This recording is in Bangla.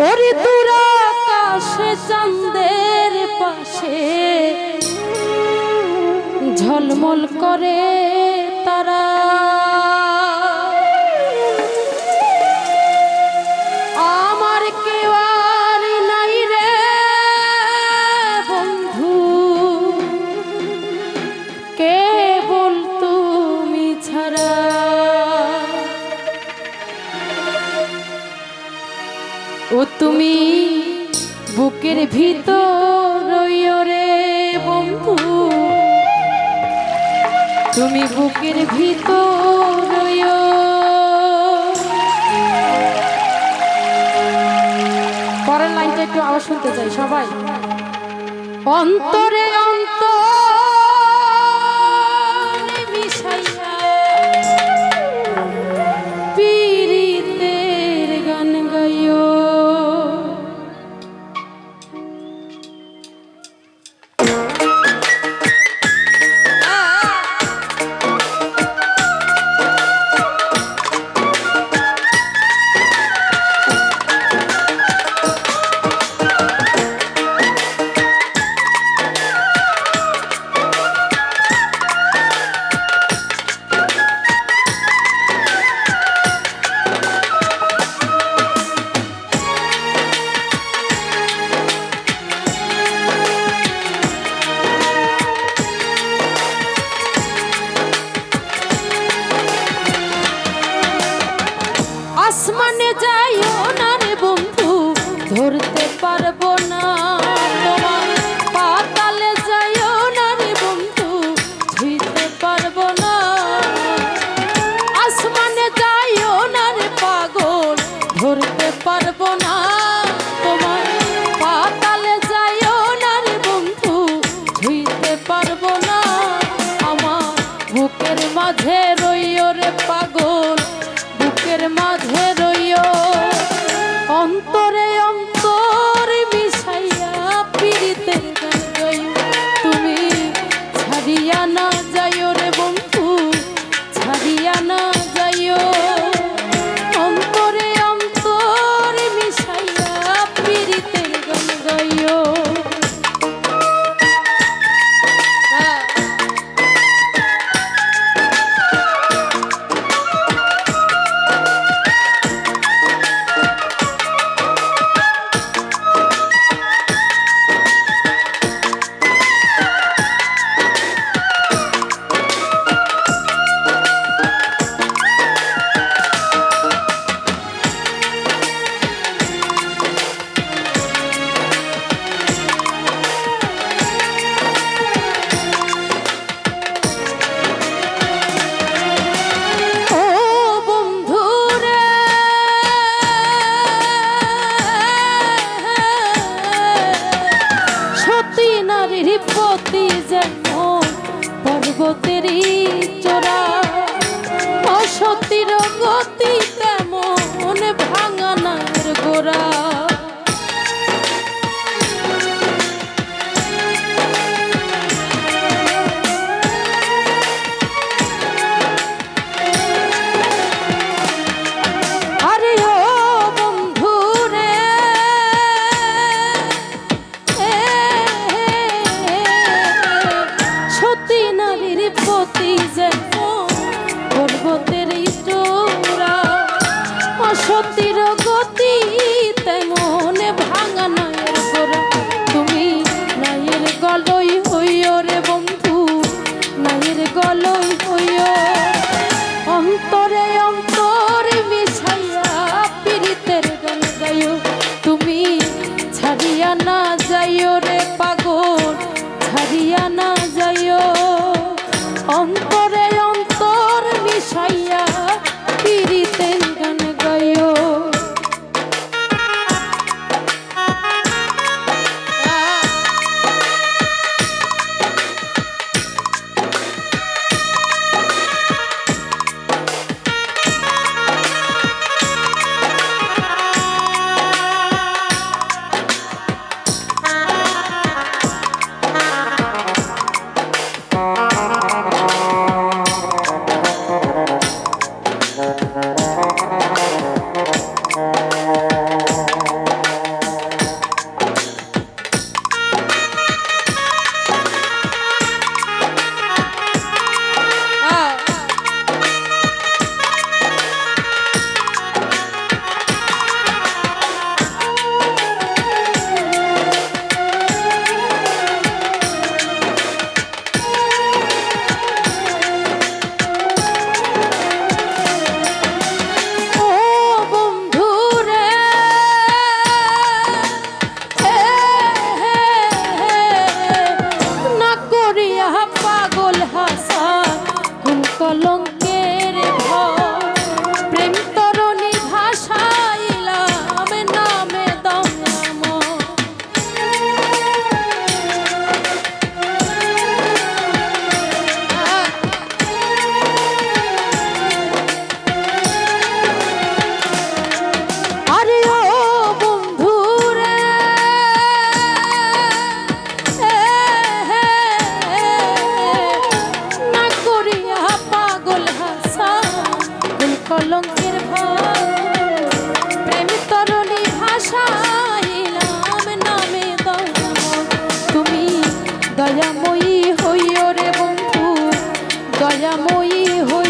ওরে তোরা কাশে চান্দের পাশে ঝলমল করে তারা তুমি বুকের ভিতর রে বন্ধু। তুমি বুকের ভিতর পরের লাইনটা একটু আবার শুনতে চাই সবাই। অন্তরে অন্তর পারব না। তিব্বতী যেন পর্বতেরই চোরা অসতির গতি তেমন ভাঙানার গোড়া। লাগিয়া না দয়াময়ী হইও রে বন্ধু দয়াময়ী হইও